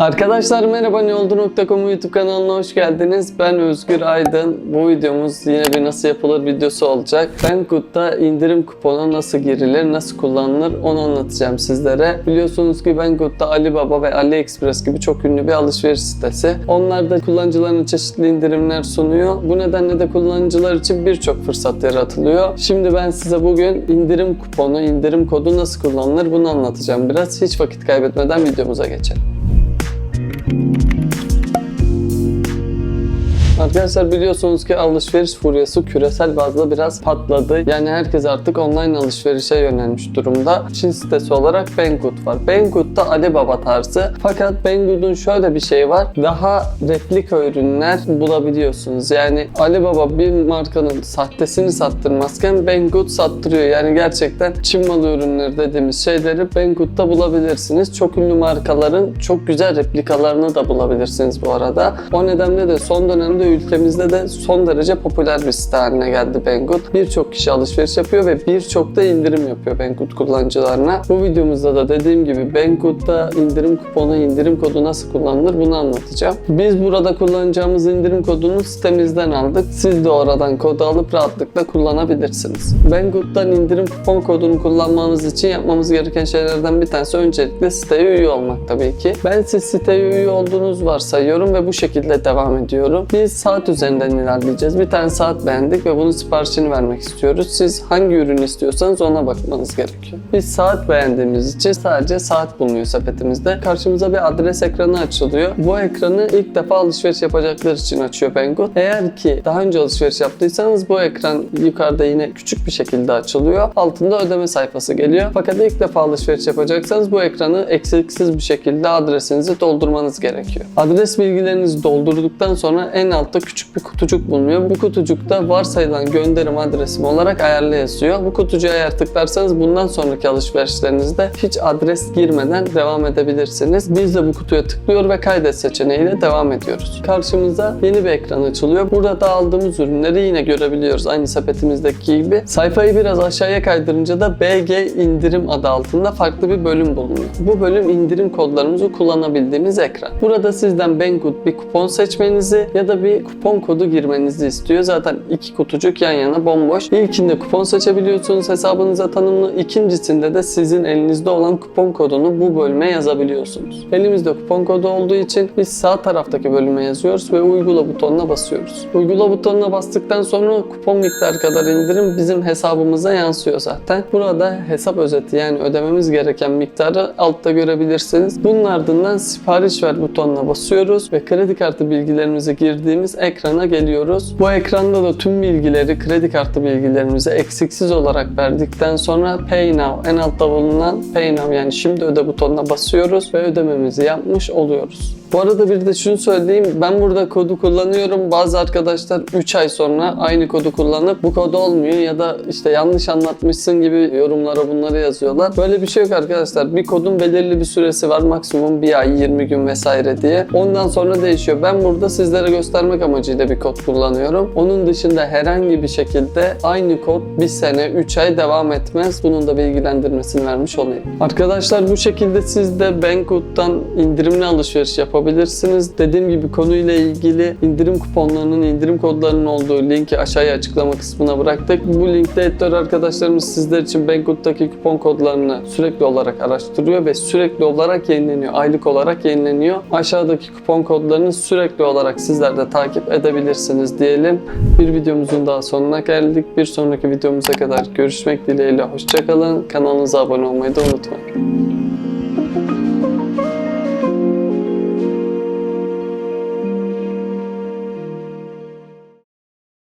Arkadaşlar merhaba ne oldu.com YouTube kanalına hoş geldiniz. Ben Özgür Aydın. Bu videomuz yine bir nasıl yapılır videosu olacak. Banggood'da indirim kuponu nasıl girilir, nasıl kullanılır onu anlatacağım sizlere. Biliyorsunuz ki Banggood'da Alibaba ve AliExpress gibi çok ünlü bir alışveriş sitesi. Onlar da kullanıcılarına çeşitli indirimler sunuyor. Bu nedenle de kullanıcılar için birçok fırsat yaratılıyor. Şimdi ben size bugün indirim kuponu, indirim kodu nasıl kullanılır bunu anlatacağım biraz. Hiç vakit kaybetmeden videomuza geçelim. Arkadaşlar biliyorsunuz ki alışveriş furyası küresel bazda biraz patladı. Yani herkes artık online alışverişe yönelmiş durumda. Çin sitesi olarak Banggood var. Banggood da Alibaba tarzı. Fakat Banggood'un şöyle bir şeyi var. Daha replika ürünler bulabiliyorsunuz. Yani Alibaba bir markanın sahtesini sattırmazken Banggood sattırıyor. Yani gerçekten Çin malı ürünleri dediğimiz şeyleri Banggood'da bulabilirsiniz. Çok ünlü markaların çok güzel replikalarını da bulabilirsiniz bu arada. O nedenle de son dönemde ülkemizde de son derece popüler bir site haline geldi Banggood. Birçok kişi alışveriş yapıyor ve birçok da indirim yapıyor Banggood kullanıcılarına. Bu videomuzda da dediğim gibi Banggood'da indirim kuponu, indirim kodu nasıl kullanılır bunu anlatacağım. Biz burada kullanacağımız indirim kodunu sitemizden aldık. Siz de oradan kodu alıp rahatlıkla kullanabilirsiniz. Banggood'dan indirim kupon kodunu kullanmanız için yapmamız gereken şeylerden bir tanesi öncelikle siteye üye olmak tabii ki. Ben siz siteye üye olduğunuz varsayıyorum ve bu şekilde devam ediyorum. Biz saat üzerinden ilerleyeceğiz. Bir tane saat beğendik ve bunun siparişini vermek istiyoruz. Siz hangi ürünü istiyorsanız ona bakmanız gerekiyor. Biz saat beğendiğimiz için sadece saat bulunuyor sepetimizde. Karşımıza bir adres ekranı açılıyor. Bu ekranı ilk defa alışveriş yapacaklar için açıyor Banggood. Eğer ki daha önce alışveriş yaptıysanız bu ekran yukarıda yine küçük bir şekilde açılıyor. Altında ödeme sayfası geliyor. Fakat ilk defa alışveriş yapacaksanız bu ekranı eksiksiz bir şekilde adresinizi doldurmanız gerekiyor. Adres bilgilerinizi doldurduktan sonra en altta küçük bir kutucuk bulunuyor. Bu kutucukta varsayılan gönderim adresim olarak ayarlı yazıyor. Bu kutucuğa eğer tıklarsanız bundan sonraki alışverişlerinizde hiç adres girmeden devam edebilirsiniz. Biz de bu kutuya tıklıyor ve kaydet seçeneğiyle devam ediyoruz. Karşımıza yeni bir ekran açılıyor. Burada aldığımız ürünleri yine görebiliyoruz. Aynı sepetimizdeki gibi. Sayfayı biraz aşağıya kaydırınca da BG indirim adı altında farklı bir bölüm bulunuyor. Bu bölüm indirim kodlarımızı kullanabildiğimiz ekran. Burada sizden Banggood bir kupon seçmenizi ya da bir kupon kodu girmenizi istiyor. Zaten iki kutucuk yan yana bomboş. İlkinde kupon seçebiliyorsunuz hesabınıza tanımlı. İkincisinde de sizin elinizde olan kupon kodunu bu bölüme yazabiliyorsunuz. Elimizde kupon kodu olduğu için biz sağ taraftaki bölüme yazıyoruz ve uygula butonuna basıyoruz. Uygula butonuna bastıktan sonra kupon miktarı kadar indirim bizim hesabımıza yansıyor zaten. Burada hesap özeti yani ödememiz gereken miktarı altta görebilirsiniz. Bunun ardından sipariş ver butonuna basıyoruz ve kredi kartı bilgilerimizi girdiğimiz ekrana geliyoruz. Bu ekranda da tüm bilgileri, kredi kartı bilgilerimizi eksiksiz olarak verdikten sonra Pay Now en altta bulunan Pay Now yani şimdi öde butonuna basıyoruz ve ödememizi yapmış oluyoruz. Bu arada bir de şunu söyleyeyim. Ben burada kodu kullanıyorum. Bazı arkadaşlar 3 ay sonra aynı kodu kullanıp bu kod olmuyor ya da işte yanlış anlatmışsın gibi yorumlara bunları yazıyorlar. Böyle bir şey yok arkadaşlar. Bir kodun belirli bir süresi var. Maksimum bir ay, 20 gün vesaire diye. Ondan sonra değişiyor. Ben burada sizlere göstermek amacıyla bir kod kullanıyorum. Onun dışında herhangi bir şekilde aynı kod bir sene, 3 ay devam etmez. Bunun da bilgilendirmesini vermiş olayım. Arkadaşlar bu şekilde siz de Banggood'dan indirimli alışveriş yapabilirsiniz. Dediğim gibi konuyla ilgili indirim kuponlarının, indirim kodlarının olduğu linki aşağıya açıklama kısmına bıraktık. Bu linkte editör arkadaşlarımız sizler için Banggood'daki kupon kodlarını sürekli olarak araştırıyor ve sürekli olarak yenileniyor. Aylık olarak yenileniyor. Aşağıdaki kupon kodlarını sürekli olarak sizler de takip edebilirsiniz diyelim. Bir videomuzun daha sonuna geldik. Bir sonraki videomuza kadar görüşmek dileğiyle. Hoşçakalın. Kanalımıza abone olmayı da unutmayın.